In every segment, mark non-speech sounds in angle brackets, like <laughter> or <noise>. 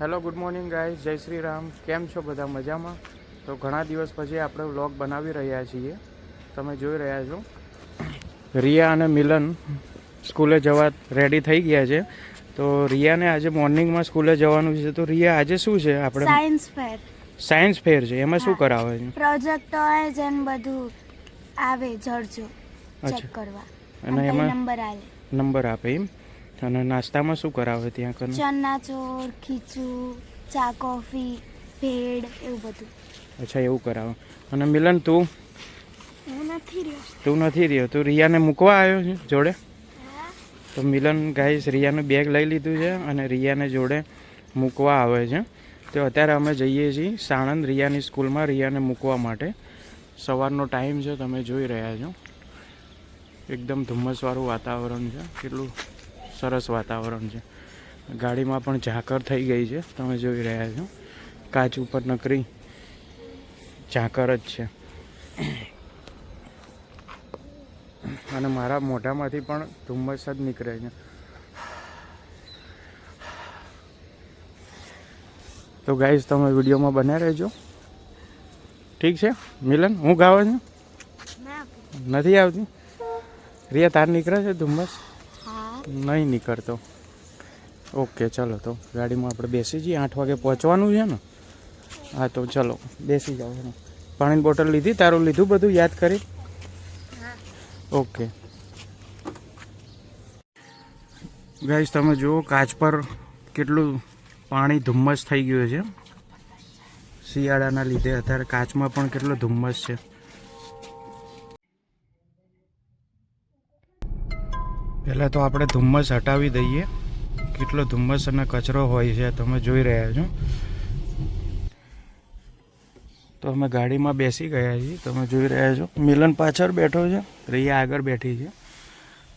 Hello good morning ગાય જય શ્રી રામ કેમ છો બધા મજામાં? તો ઘણા દિવસ પછી આપણે વ્લોગ બનાવી રહ્યા છીએ. તમે જોઈ રહ્યા છો. રિયા અને મિલન સ્કૂલે જવા રેડી થઈ ગયા છે. તો રિયાને આજે મોર્નિંગમાં સ્કૂલે જવાનું છે. તો રિયા આજે શું છે આપણે? સાયન્સ ફેર સાયન્સ ફેર છે. એમાં શું. કરાવે છે? પ્રોજેક્ટ હોય જેમ બધું આવે જડજો. ચેક કરવા. અને અને એમાં નંબર આવે નંબર આપે એમ. અને નાસ્તામાં શું કરાવે ત્યાં કને ચણા ચોર ખીચું ચા કોફી ભેળ એવું બધું. અચ્છા એવું કરાવે. અને મિલન તું? હું નથી રહ્યો. તું નથી રહ્યો. તું રિયાને મૂકવા આવ્યો છે જોડે? તો મિલન ગાઈસ રિયાનું બેગ લઈ લીધું છે અને રિયાને જોડે મૂકવા આવે છે. તો અત્યારે અમે જઈએ છીએ સાણંદ રિયાની સ્કૂલમાં રિયાને મૂકવા માટે. સવારનો ટાઈમ છે તમે જોઈ રહ્યા છો. એકદમ ધુમ્મસવાળું વાતાવરણ છે. કેટલું સરસ વાતાવરણ છે. ગાડીમાં પણ ઝાકર થઈ ગઈ છે. તમે જોઈ રહ્યા છો. કાચ ઉપર નકરી ઝાકર જ છે. અને મારા મોઢામાંથી પણ ધુમ્મસ જ નીકળે છે. તો ગાઈઝ તમે વિડીયોમાં બન્યા રહેજો. ઠીક છે? મિલન હું ગાવા છું? નથી આવતી? રિયા તાર નીકળે છે ધુમ્મસ? નહીં નીકળતો. ઓકે, ચલો તો ગાડીમાં આપણે બેસી જઈએ. આઠ વાગે પહોંચવાનું છે ને? હા, તો ચલો, બેસી જાઓ. પાણીની બોટલ લીધી, તારું લીધું બધું, યાદ કરી? ઓકે. ગાઈસ, તમે જુઓ, કાચ પર કેટલું પાણી ધુમ્મસ થઈ ગયું છે. શિયાળાના લીધે અત્યારે કાચમાં પણ કેટલો ધુમ્મસ છે. પહેલાં તો આપણે ધુમ્મસ હટાવી દઈએ. કેટલો ધુમ્મસ અને કચરો હોય છે, તમે જોઈ રહ્યા છો. તો અમે ગાડીમાં બેસી ગયા છીએ, તમે જોઈ રહ્યા છો. મિલન પાછળ બેઠો છે, રિયા આગળ બેઠી છે.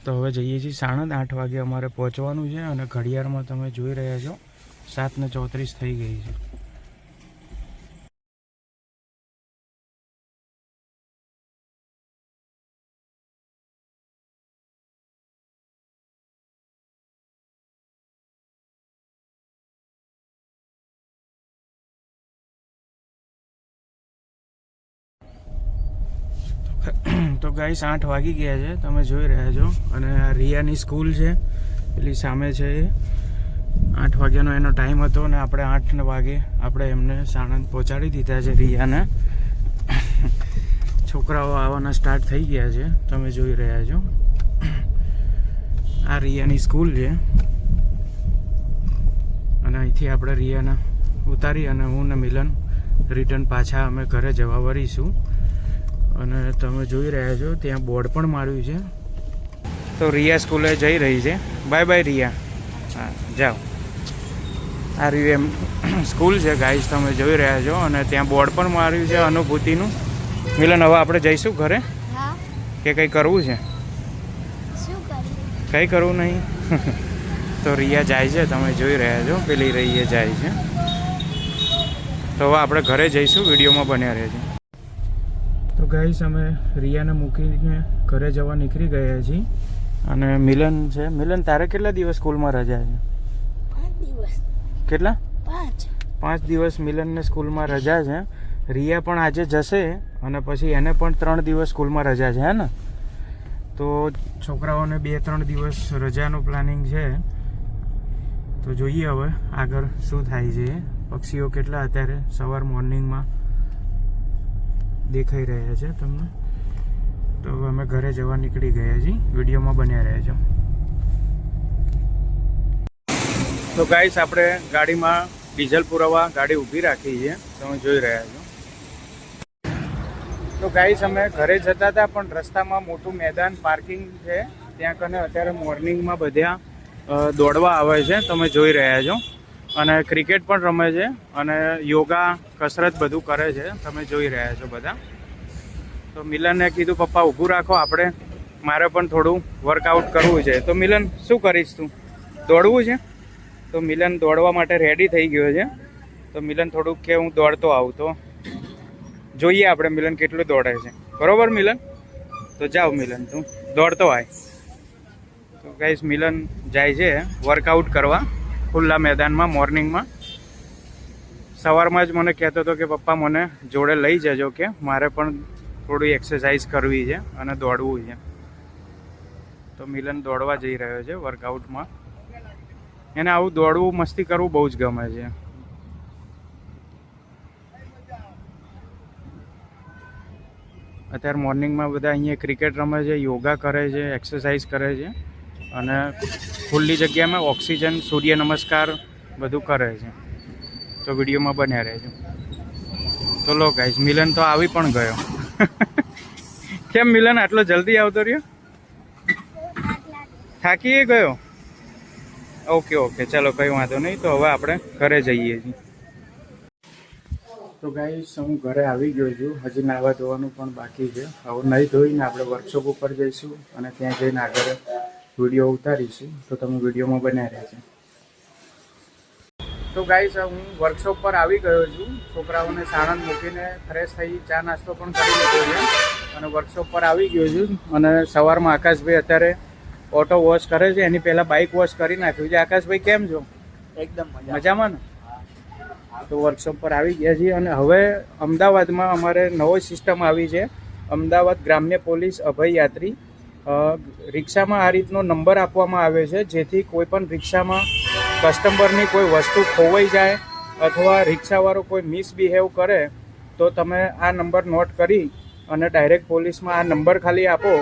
તો હવે જઈએ છીએ સાણંદ, આઠ વાગે અમારે પહોંચવાનું છે અને ઘડિયાળમાં તમે જોઈ રહ્યા છો, સાતને ચોત્રીસ થઈ ગઈ છે. તો ગાઈસ આઠ વાગી ગયા છે. તમે જોઈ રહ્યા છો. અને આ રિયાની સ્કૂલ છે. પેલી સામે છે એ. આઠ વાગ્યાનો એનો ટાઈમ હતો અને આપણે આઠ વાગે આપણે એમને સાણંદ પહોંચાડી દીધા છે રિયાને. છોકરાઓ આવવાના સ્ટાર્ટ થઈ ગયા છે. તમે જોઈ રહ્યા છો. આ રિયાની સ્કૂલ છે. અને અહીંથી આપણે રિયાને ઉતારી અને હું ને મિલન રિટર્ન પાછા અમે ઘરે જવા વળીશું. અને તમે જોઈ રહ્યા છો ત્યાં બોર્ડ પણ માર્યું છે. તો રિયા સ્કૂલે જઈ રહી છે. Bye bye Riya. હા જાઓ. આ રહ્યું એમ સ્કૂલ છે ગાઈસ તમે જોઈ રહ્યા છો અને ત્યાં બોર્ડ પણ માર્યું છે અનુભૂતિનું. મિલન હવે આપણે જઈશું ઘરે? કે કંઈ કરવું છે? શું કંઈ કરવું નહીં. તો રિયા જાય છે તમે જોઈ રહ્યા છો પેલી રહીએ જાય છે. તો હવે આપણે ઘરે જઈશું વિડીયોમાં બન્યા રહેજો. તો ગાઈસ અમે રિયાને મૂકીને ઘરે જવા નીકળી ગયા છીએ. અને મિલન છે. મિલન તારે કેટલા દિવસ સ્કૂલમાં રજા છે? પાંચ દિવસ. કેટલા? પાંચ. પાંચ દિવસ મિલનને સ્કૂલમાં રજા છે. રિયા પણ આજે જશે અને પછી એને પણ ત્રણ દિવસ સ્કૂલમાં રજા છે હે ને? તો છોકરાઓને બે ત્રણ દિવસ રજાનું પ્લાનિંગ છે. તો જોઈએ હવે આગળ શું થાય છે. પક્ષીઓ કેટલા અત્યારે સવાર મોર્નિંગમાં દેખાઈ રહ્યા છે તમને. તો અમે ઘરે જવા નીકળી ગયા છીએ વિડીયોમાં બન્યા રહેજો. તો ગાઈસ આપણે ગાડીમાં ડીઝલ પુરાવા ગાડી ઊભી રાખી છે. તમે જોઈ રહ્યા છો. તો ગાઈસ અમે ઘરે જતા હતા, પણ રસ્તામાં મોટું મેદાન પાર્કિંગ છે. ત્યાં કને અત્યારે મોર્નિંગમાં બધા દોડવા આવે છે. તમે જોઈ રહ્યા છો. અને ક્રિકેટ પણ રમે છે અને યોગા, કસરત બધું કરે છે. તમે જોઈ રહ્યા છો બધા. તો મિલને કીધું, પપ્પા, ઊભું રાખો આપણે. મારે પણ થોડું વર્કઆઉટ કરવું છે. તો મિલન, શું કરીશ તું? દોડવું છે? તો મિલન દોડવા માટે રેડી થઈ ગયો છે. તો મિલન થોડુંક કે હું દોડતો આવું તો. જોઈએ આપણે મિલન કેટલું દોડે છે. બરોબર મિલન? તો જાઓ મિલન તું. દોડતો આય. તો કહીશ મિલન જાય છે વર્કઆઉટ કરવા. ખુલ્લા મેદાનમાં, મોર્નિંગમાં. સવારમાં જ મને કહેતો હતો કે, પપ્પા, મને જોડે લઈ જજો કે, મારે પણ થોડી એક્સરસાઇઝ કરવી છે અને દોડવું છે. તો મિલન દોડવા જઈ રહ્યો છે વર્કઆઉટમાં એને આવું દોડવું, મસ્તી કરવું બહુ જ ગમે છે. અત્યારે મોર્નિંગમાં બધા અહીંયા ક્રિકેટ રમે છે, યોગા કરે છે એક્સરસાઇઝ કરે છે. અને ખુલ્લી જગ્યામાં ઓક્સિજન, સૂર્ય નમસ્કાર બધું કરે છે. તો વિડીયોમાં બન્યા રહેજો. તો લો ગાઈઝ મિલન તો આવી પણ ગયો. <laughs> કેમ મિલન, આટલો જલ્દી આવતો રહ્યો? થાકી ગયો? ઓકે ઓકે ચાલો, કંઈ વાંધો નહીં. તો હવે આપણે ઘરે જઈએ છીએ. તો ગાઈઝ હું ઘરે આવી ગયો છું. હજી નાહવા ધોવાનું પણ બાકી છે. હવે નહીં ધોઈને આપણે વર્કશોપ ઉપર જઈશું અને ત્યાં જઈને આગળ વીડિયો ઉતારીશું તો તમે વિડીયોમાં બન્યા રહેજો. તો ગાઈસ હું વર્કશોપ પર આવી ગયો છું. છોકરાઓને સાણંદ મૂકીને ફ્રેશ થઈ ચા નાસ્તો પણ કરી લીધો છે. અને વર્કશોપ પર આવી ગયો છું. અને સવારમાં આકાશભાઈ અત્યારે ઓટો વોશ કરે છે. એની પહેલાં બાઇક વોશ કરી નાખ્યું છે. આકાશભાઈ કેમ છો? એકદમ મજા મજામાં ને? તો વર્કશોપ પર આવી ગયા છીએ. અને હવે અમદાવાદમાં અમારે નવો સિસ્ટમ આવી છે. અમદાવાદ ગ્રામ્ય પોલીસ અભય યાત્રી અ, રિક્ષામાં આ રીતનો નંબર આપવામાં આવે છે, જેથી કોઈ પણ રિક્ષામાં કસ્ટમરની કોઈ વસ્તુ ખોવાઈ જાય અથવા રિક્ષાવાળો કોઈ મિસબિહેવ કરે, તો તમે આ નંબર નોટ કરી અને ડાયરેક્ટ પોલીસમાં આ નંબર ખાલી આપો,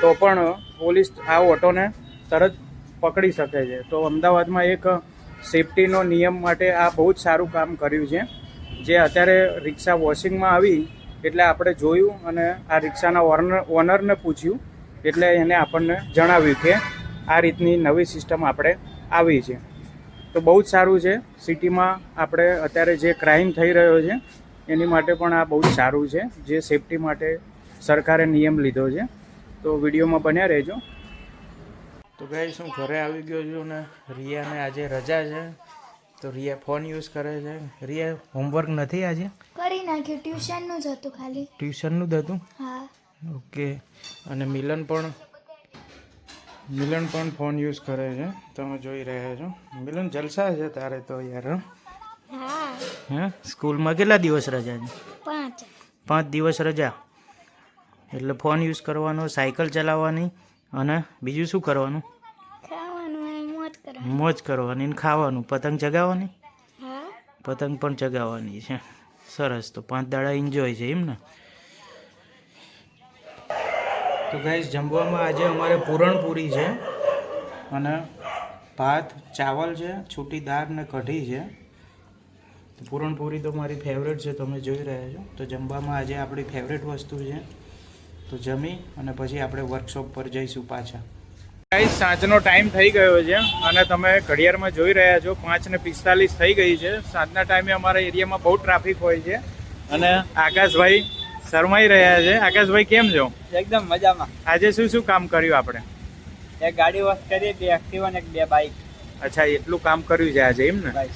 તો પણ પોલીસ આ ઓટોને તરત પકડી શકે છે. તો અમદાવાદમાં એક સેફટીનો નિયમ માટે આ બહુ જ સારું કામ કર્યું છે. જે અત્યારે રિક્ષા વોશિંગમાં આવી, એટલે આપણે જોયું અને આ રિક્ષાના ઓનર ઓનરને પૂછ્યું એટલે એને આપણને જણાવ્યું કે આ રીતની નવી સિસ્ટમ આપણે આવી છે. તો બહુ જ સારું છે. સિટીમાં આપણે અત્યારે જે ક્રાઇમ થઈ રહ્યો છે એની માટે પણ આ બહુ જ સારું છે. જે સેફટી માટે સરકારે નિયમ લીધો છે. તો વિડીયોમાં બન્યા રહેજો. તો ભાઈ હું ઘરે આવી ગયો છું ને રિયાને આજે રજા છે. તો રિયા ફોન યુઝ કરે છે. રિયા હોમવર્ક નથી આજે? કરી નાખ્યું. ટ્યુશનનું જ હતું ખાલી. ટ્યુશનનું જ હતું? હા. ઓકે. અને મિલન પણ મિલન પણ ફોન યુઝ કરે છે. તમે જોઈ રહ્યા છો. મિલન જલસા છે તારે તો યાર હં? હા. સ્કૂલમાં કેટલા દિવસ રજા છે? પાંચ. પાંચ દિવસ રજા. એટલે ફોન યુઝ કરવાનો સાયકલ ચલાવવાની અને બીજું શું કરવાનું? મોજ કરવાની. ને ખાવાનું. પતંગ ચગાવવાની? પતંગ પણ ચગાવવાની છે. સરસ. તો પાંચ દાડા એન્જોય છે એમ ને? તો ગાઈસ જમવામાં આજે અમારે પૂરણપૂરી છે અને ભાત, ચાવલ છે, છૂટી દાળ ને કઢી છે. પૂરણપૂરી તો મારી ફેવરેટ છે, તમે જોઈ રહ્યા છો. તો જમવામાં આજે આપણી ફેવરેટ વસ્તુ છે. તો જમી અને પછી આપણે વર્કશોપ પર જઈશું પાછા. ગાઈસ સાંજનો ટાઈમ થઈ ગયો છે અને તમે ઘડિયાળમાં જોઈ રહ્યા છો, પાંચ ને પિસ્તાલીસ થઈ ગઈ છે. સાંજના ટાઈમે અમારા એરિયામાં બહુ ટ્રાફિક હોય છે. અને આકાશભાઈ શરમાઈ રહ્યા છે. આકાશભાઈ કેમ છો? એકદમ મજામાં. આજે શું શું કામ કર્યું આપણે? એક ગાડી વોશ કરી બે એક્ટિવા ને એક બે બાઇક અચ્છા એટલું કામ કર્યું છે આજે એમ ને?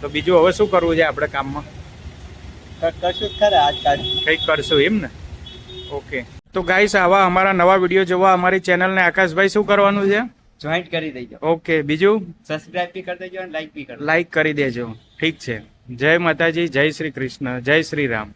તો બીજું હવે શું કરવું છે આપણે કામમાં? કરશું કશું જ ખરા આજકાલ. કંઈક કરશું એમ ને? ઓકે તો ગાઈસ આવા અમારા નવા વીડિયો જોવા અમારી ચેનલને આકાશભાઈ શું કરવાનું છે? જોઈન્ટ કરી દેજો. ઓકે બીજું? સબસ્ક્રાઇબ બી કરી દેજો અને લાઈક બી કરો લાઈક કરી દેજો. ઠીક છે. જય માતાજી જય શ્રી કૃષ્ણ જય શ્રી રામ.